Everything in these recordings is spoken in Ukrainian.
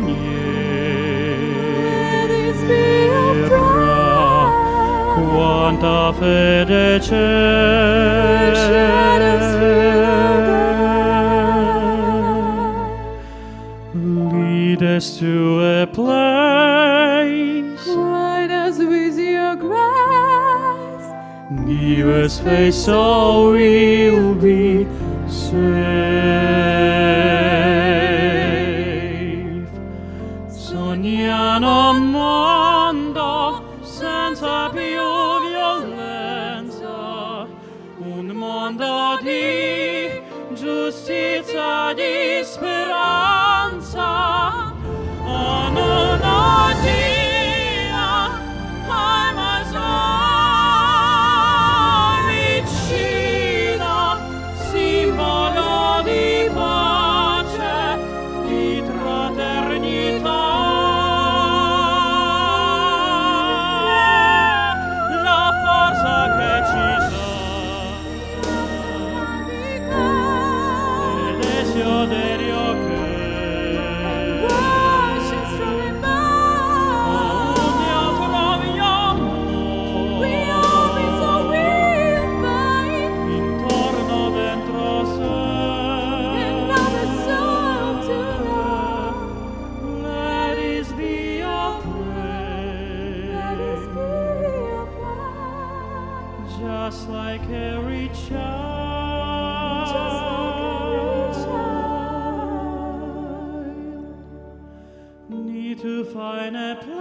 veniera quanta fede c'è. Lead us to a place. Guide us with your grace. Give us faith so we'll be saved in a play.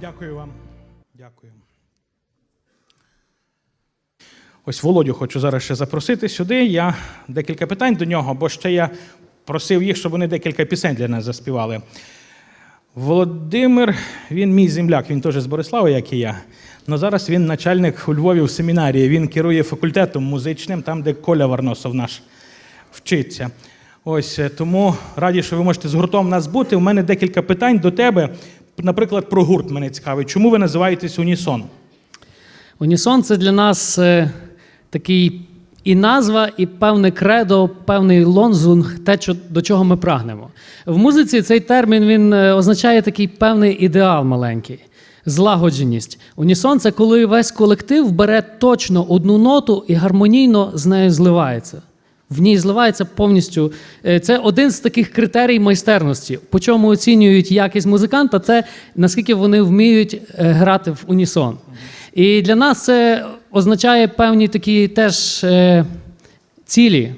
Дякую вам. Дякую. Ось Володю хочу зараз ще запросити сюди. Я декілька питань до нього, бо ще я просив їх, щоб вони декілька пісень для нас заспівали. Володимир, він мій земляк, він теж з Борислава, як і я. Але зараз він начальник у Львові в семінарії. Він керує факультетом музичним, там, де Коля Варносов наш вчиться. Ось е, тому раді, що ви можете з гуртом нас бути. У мене декілька питань до тебе. Наприклад, про гурт мене цікавить. Чому ви називаєтесь Унісон? Унісон це для нас е, такий і назва, і певне кредо, певний лонзунг, те, що- до чого ми прагнемо. В музиці цей термін він е, означає такий певний ідеал маленький. Злагодженість. Унісон це коли весь колектив бере точно одну ноту і гармонійно з нею зливається. В ній зливається повністю. Е, Це один з таких критерій майстерності. По чому оцінюють якість музиканта, це наскільки вони вміють е, грати в унісон. І для нас це означає певні такі теж е, цілі.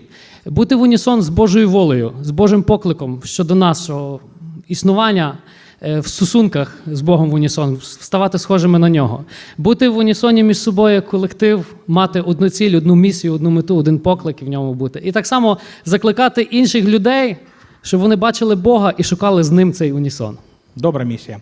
Бути в унісон з Божою волею, з Божим покликом щодо нашого існування в стосунках з Богом в унісон, ставати схожими на нього. Бути в унісоні між собою як колектив, мати одну ціль, одну місію, одну мету, один поклик і в ньому бути. І так само закликати інших людей, щоб вони бачили Бога і шукали з ним цей унісон. Добра місія.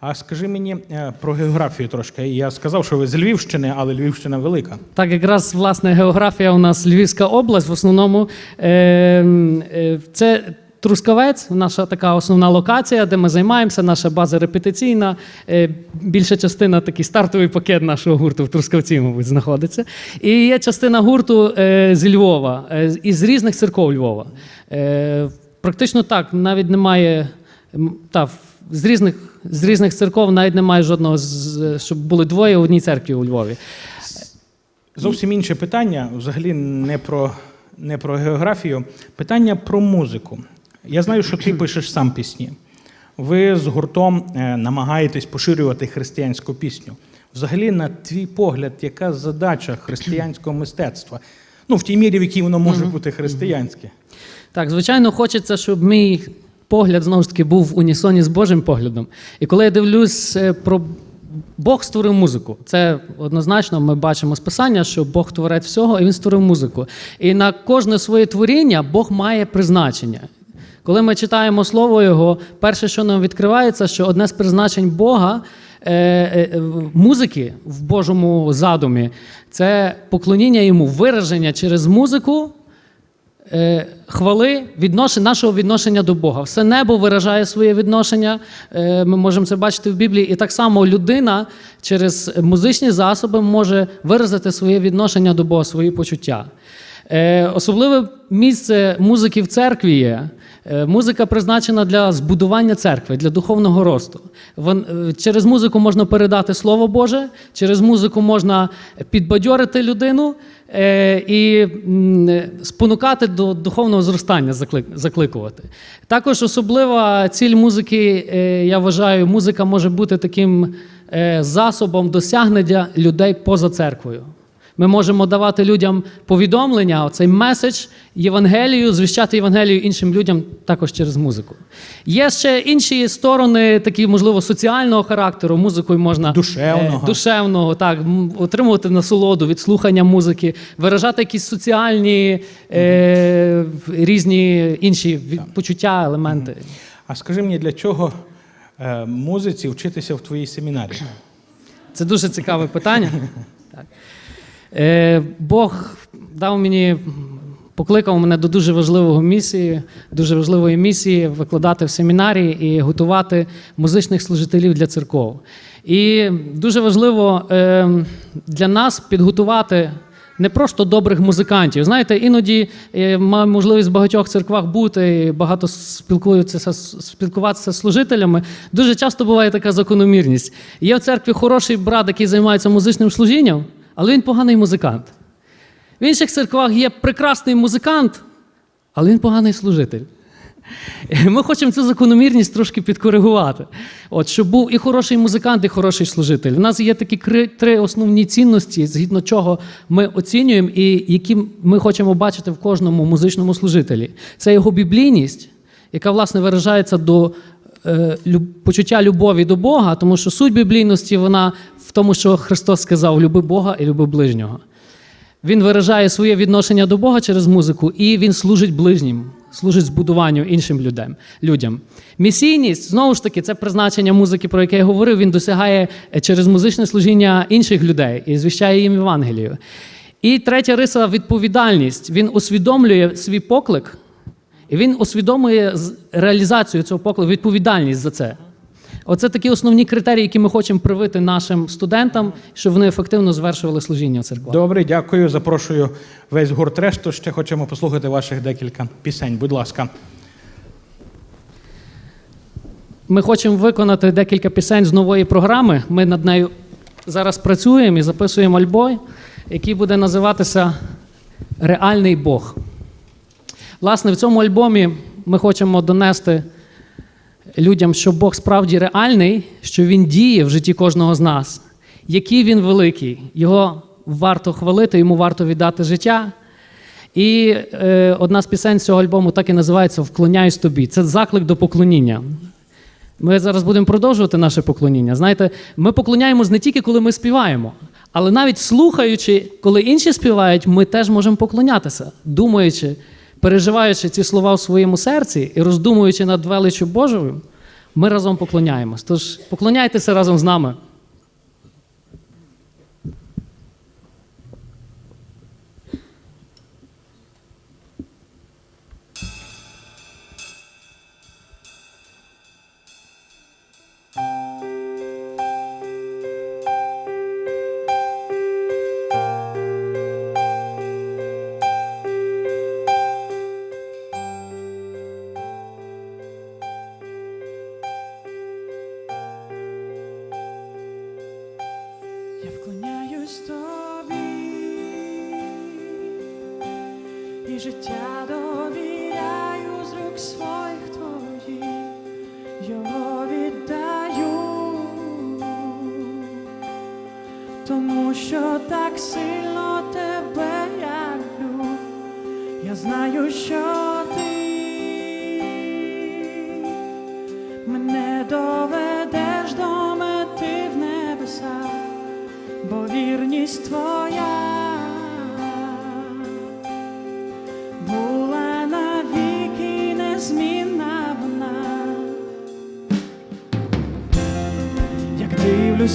А скажи мені е, про географію трошки. Я сказав, що ви з Львівщини, але Львівщина велика. Так, якраз власне географія у нас Львівська область. В основному е, е, це Трускавець, наша така основна локація, де ми займаємося, наша база репетиційна. Е, більша частина, такий стартовий пакет нашого гурту в Трускавці, мабуть, знаходиться. І є частина гурту е, зі Львова, е, із різних церков Львова. Практично так, навіть немає. Та, з різних, з різних церков навіть немає жодного, щоб були двоє в одній церкві у Львові. Зовсім інше питання, взагалі не про, не про географію. Питання про музику. Я знаю, що ти пишеш сам пісні. Ви з гуртом е, намагаєтесь поширювати християнську пісню. Взагалі, на твій погляд, яка задача християнського мистецтва? Ну, в тій мірі, в якій воно може бути християнське. Так, звичайно, хочеться, щоб мій погляд знову ж таки був в унісоні з Божим поглядом. І коли я дивлюсь е, про Бог створив музику, це однозначно ми бачимо з писання, що Бог творець всього, і він створив музику. І на кожне своє творіння Бог має призначення. Коли ми читаємо слово Його, перше, що нам відкривається, що одне з призначень Бога е, е, музики в Божому задумі це поклоніння йому, вираження через музику е, хвали відношення, нашого відношення до Бога. Все небо виражає своє відношення. Е, ми можемо це бачити в Біблії. І так само людина через музичні засоби може виразити своє відношення до Бога, свої почуття. Е, особливе місце музики в церкві є. Е, Музика призначена для збудування церкви, для духовного росту. Е, Через музику можна передати Слово Боже, через музику можна підбадьорити людину е, і спонукати до духовного зростання, заклик- закликувати. Також особлива ціль музики, я вважаю, музика може бути таким засобом досягнення людей поза церквою. Ми можемо давати людям повідомлення, оцей меседж, Євангелію, звіщати Євангелію іншим людям також через музику. Є ще інші сторони, такі, можливо, соціального характеру. Музикою можна Душевного. е, душевного, так, отримувати насолоду від слухання музики, виражати якісь соціальні е, різні інші почуття, елементи. А скажи мені, для чого е, музиці вчитися в твоїй семінарії? Це дуже цікаве питання. Е, Бог дав мені, покликав мене до дуже важливого місії, дуже важливої місії викладати в семінарії і готувати музичних служителів для церков. І дуже важливо е, для нас підготувати. Не просто добрих музикантів. Знаєте, іноді е, маю можливість в багатьох церквах бути, і багато спілкуються, спілкуватися з служителями. Дуже часто буває така закономірність. Є в церкві хороший брат, який займається музичним служінням, але він поганий музикант. В інших церквах є прекрасний музикант, але він поганий служитель. Ми хочемо цю закономірність трошки підкоригувати. От, щоб був і хороший музикант, і хороший служитель. У нас є такі три основні цінності, згідно чого ми оцінюємо і які ми хочемо бачити в кожному музичному служителі. Це його біблійність, яка, власне, виражається до е, почуття любові до Бога, тому що суть біблійності вона в тому, що Христос сказав: люби Бога і люби ближнього. Він виражає своє відношення до Бога через музику, і він служить ближнім, служить збудуванню іншим людям. Місійність, знову ж таки, це призначення музики, про яке я говорив, він досягає через музичне служіння інших людей і звіщає їм Євангелію. І третя риса відповідальність. Він усвідомлює свій поклик, і він усвідомлює реалізацію цього поклику, відповідальність за це. Оце такі основні критерії, які ми хочемо привити нашим студентам, щоб вони ефективно звершували служіння в церквах. Добре, дякую. Запрошую весь гурт решту. Ще хочемо послухати ваших декілька пісень. Будь ласка. Ми хочемо виконати декілька пісень з нової програми. Ми над нею зараз працюємо і записуємо альбом, який буде називатися Реальний Бог. Власне, в цьому альбомі ми хочемо донести людям, що Бог справді реальний, що Він діє в житті кожного з нас, який він великий. Його варто хвалити, йому варто віддати життя. І е, одна з пісень цього альбому так і називається Вклоняюсь тобі. Це заклик до поклоніння. Ми зараз будемо продовжувати наше поклоніння. Знаєте, ми поклоняємось не тільки коли ми співаємо, але навіть слухаючи, коли інші співають, ми теж можемо поклонятися, думаючи, переживаючи ці слова в своєму серці і роздумуючи над величю Божою, ми разом поклоняємось. Тож поклоняйтеся разом з нами.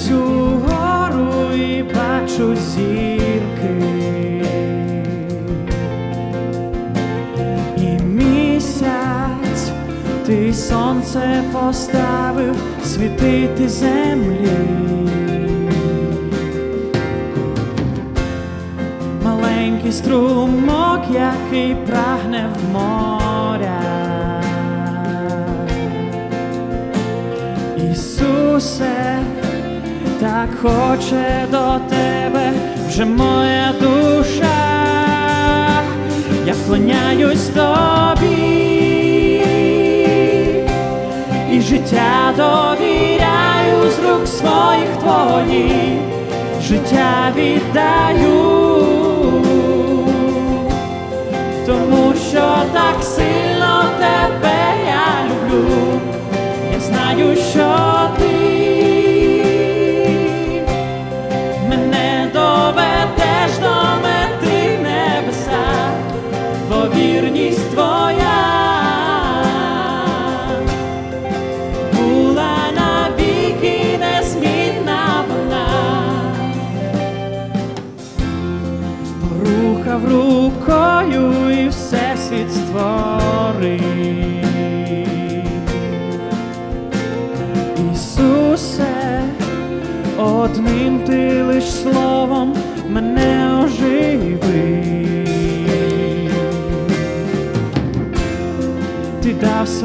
Дивлюсь угору і бачу зірки. І місяць ти сонце поставив світити землі. Маленький струмок, який прагне в моря. Ісусе, так хоче до тебе вже моя душа, я вклоняюсь тобі. І життя довіряю з рук своїх твоїх, життя віддаю,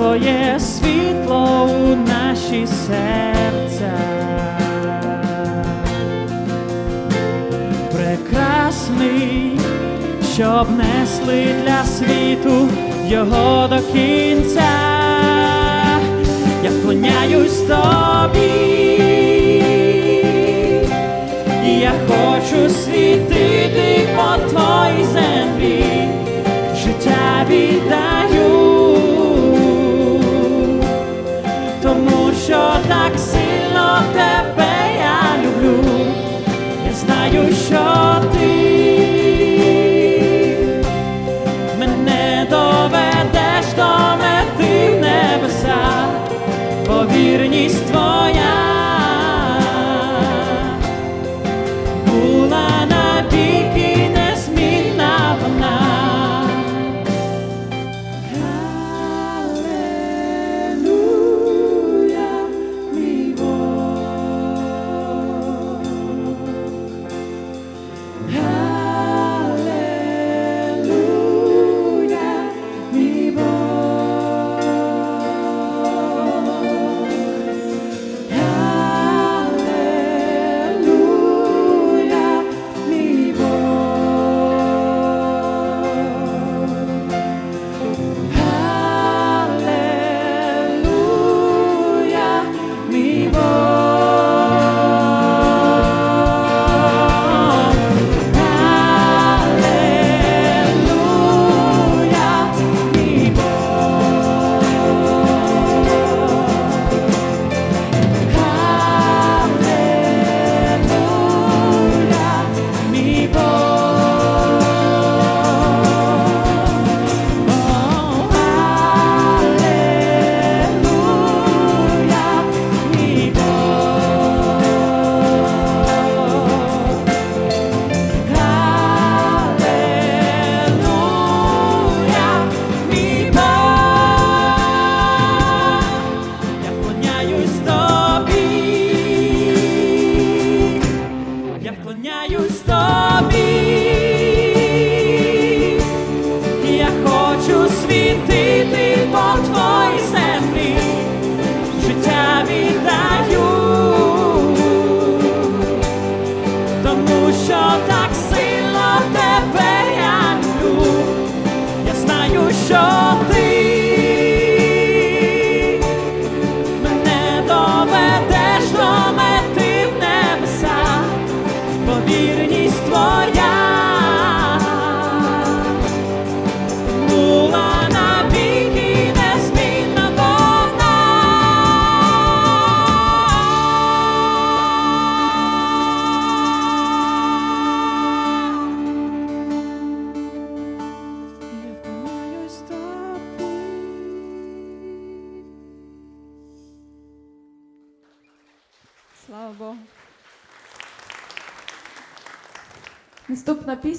своє світло у наші серця. Прекрасний, щоб несли для світу його до кінця. Я вклоняюсь тобі, і я хочу світити по твоїй землі, тебе я люблю. Я знаю, що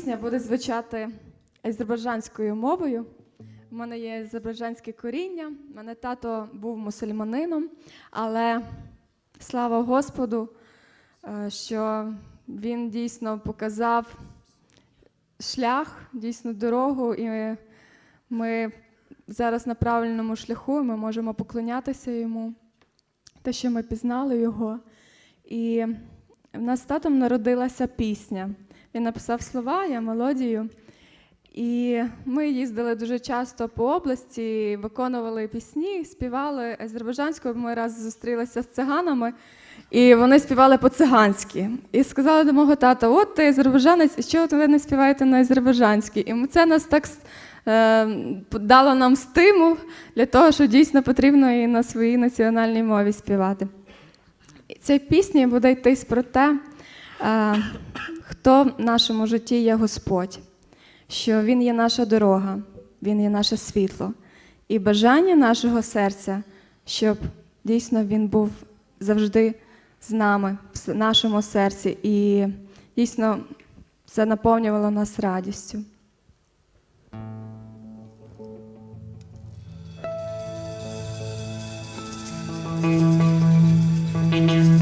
пісня буде звучати азербайджанською мовою. У мене є азербайджанське коріння. У мене тато був мусульманином, але слава Господу, е, що він дійсно показав шлях, дійсно дорогу, і ми зараз на правильному шляху, ми можемо поклонятися йому, те, що ми пізнали його. І в нас з татом народилася пісня. Він написав слова, я мелодію. І ми їздили дуже часто по області, виконували пісні, співали азербайджанською. Ми раз зустрілися з циганами, і вони співали по-циганськи. І сказали до мого тата: от ти азербайджанець, і чого ви не співаєте на азербайджанській? І це нас так е, дало нам стимул для того, що дійсно потрібно і на своїй національній мові співати. І Ця пісня буде йтись про те, е, хто в нашому житті є Господь, що Він є наша дорога, Він є наше світло. І бажання нашого серця, щоб дійсно Він був завжди з нами, в нашому серці, і дійсно це наповнювало нас радістю. Yatımin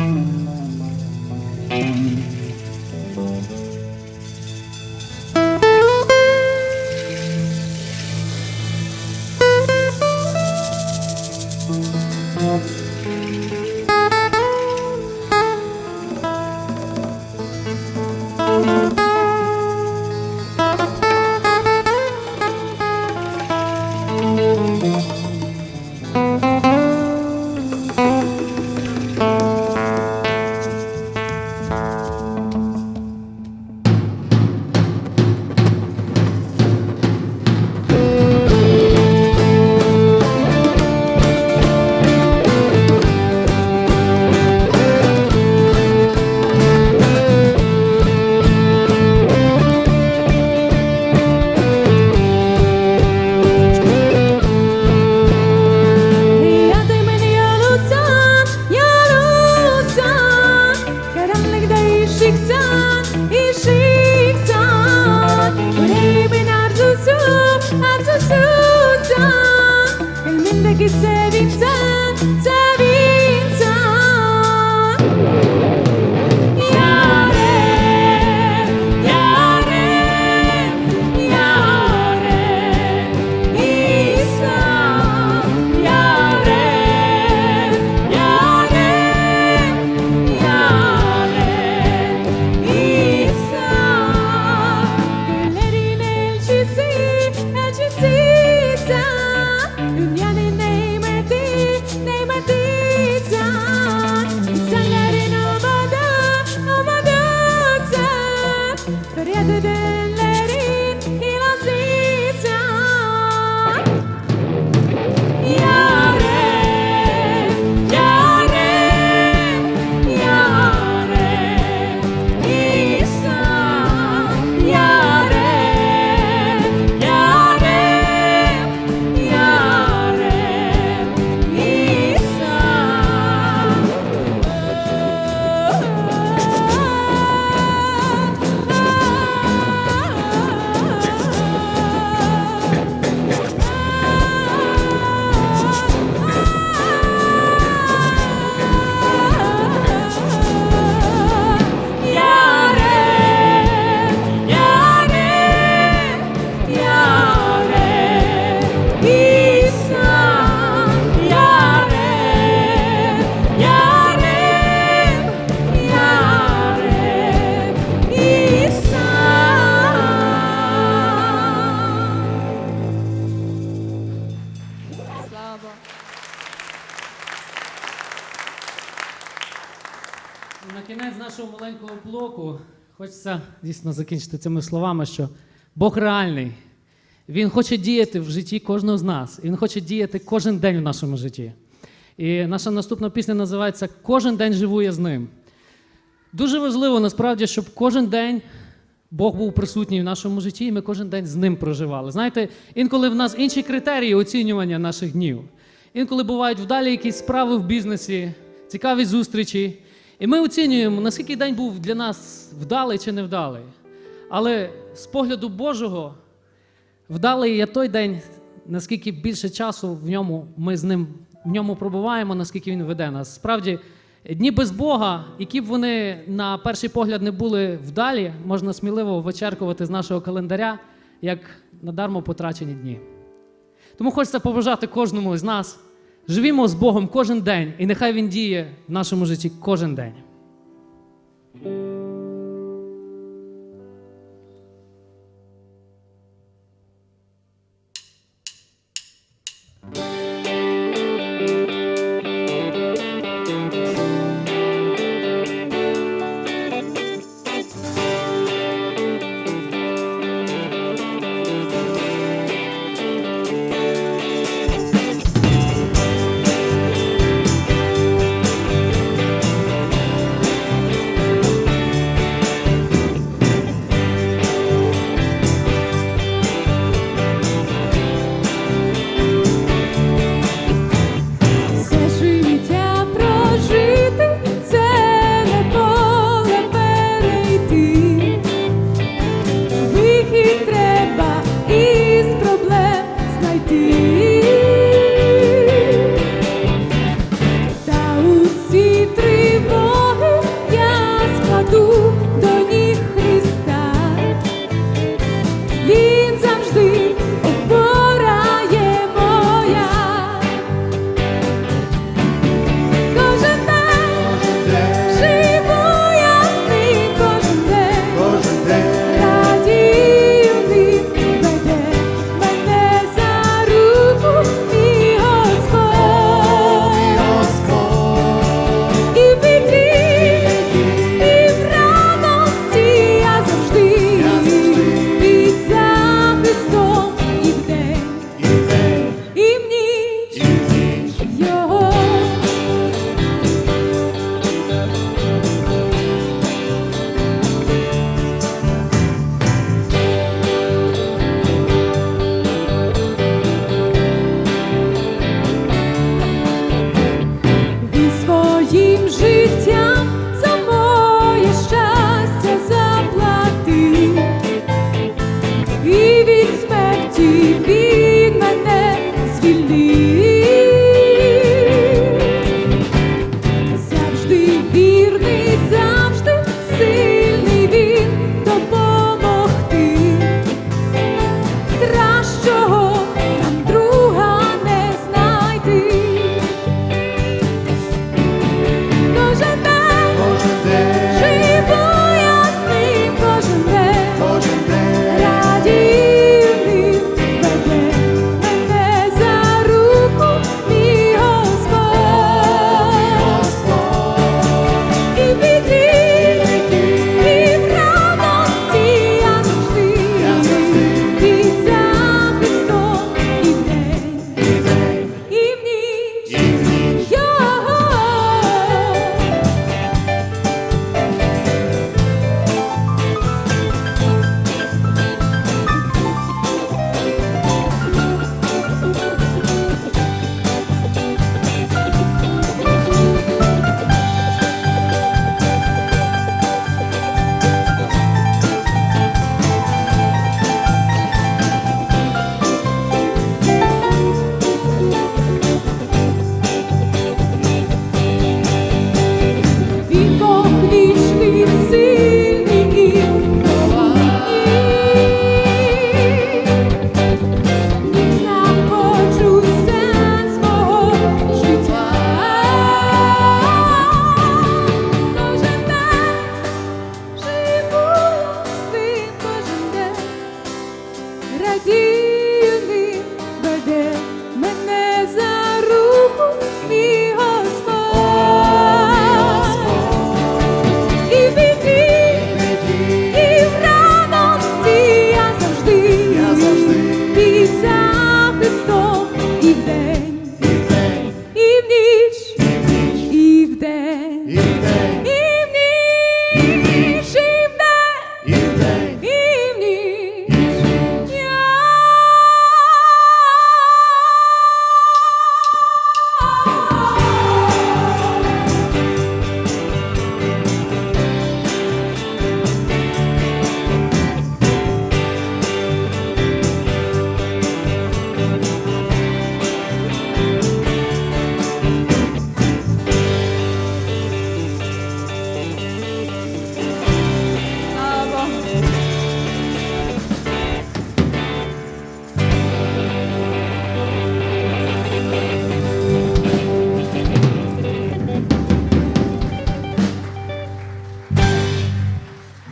дійсно закінчити цими словами, що Бог реальний. Він хоче діяти в житті кожного з нас. Він хоче діяти кожен день в нашому житті. І наша наступна пісня називається Кожен день живу я з ним. Дуже важливо насправді, щоб кожен день Бог був присутній в нашому житті, і ми кожен день з ним проживали. Знаєте, інколи в нас інші критерії оцінювання наших днів. Інколи бувають вдалі якісь справи в бізнесі, цікаві зустрічі. І ми оцінюємо, наскільки день був для нас вдалий чи невдалий. Але з погляду Божого, вдалий є той день, наскільки більше часу в ньому ми з ним в ньому пробуваємо, наскільки він веде нас. Справді, дні без Бога, які б вони на перший погляд не були вдалі, можна сміливо вичеркувати з нашого календаря як надармо потрачені дні. Тому хочеться побажати кожному з нас. Живімо з Богом кожен день, і нехай Він діє в нашому житті кожен день. ti.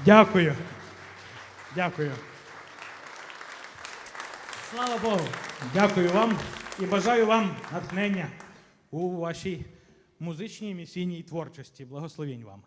Дякую. Дякую. Слава Богу! Дякую вам і бажаю вам натхнення у вашій музичній місійній творчості. Благословінь вам.